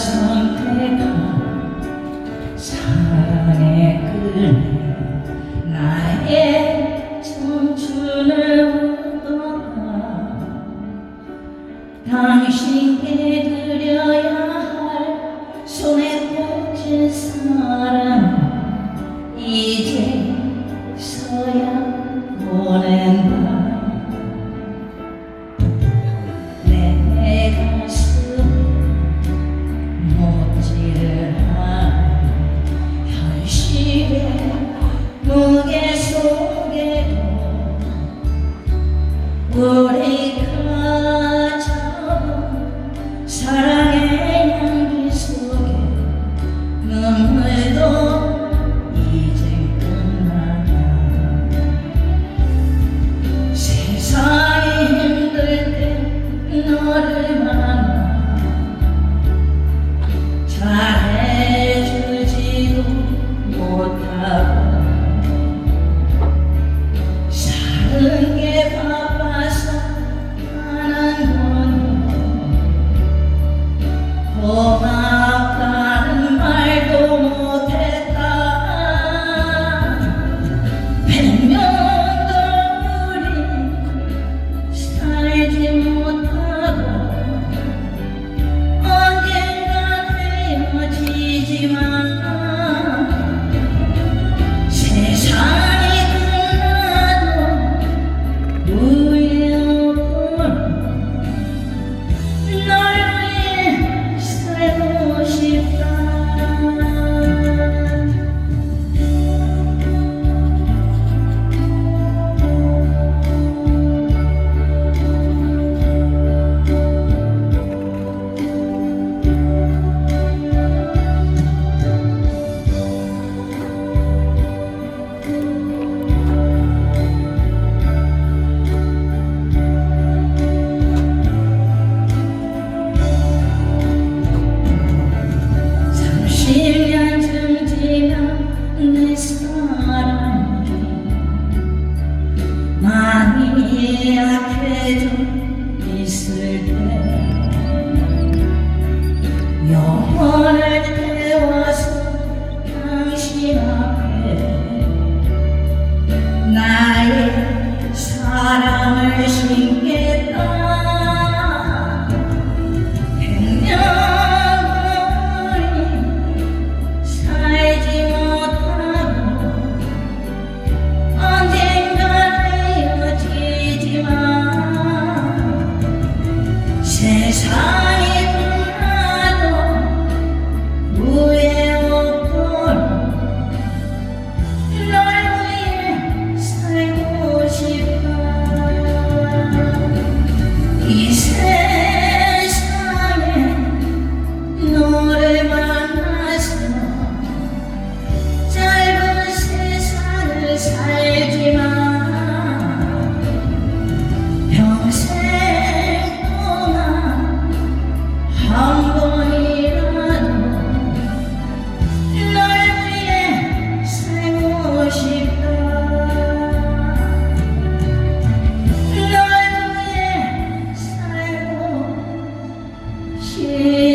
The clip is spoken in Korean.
선택한 사랑의 끌에 나의 청춘을 얻어가 당신께 드려야 할 손에 꽂힌 사랑 이제 Lord, 네 앞에 좀 있을 때 영원을 태워서 당신 앞에 나의 사랑을 신게 change high. cheio.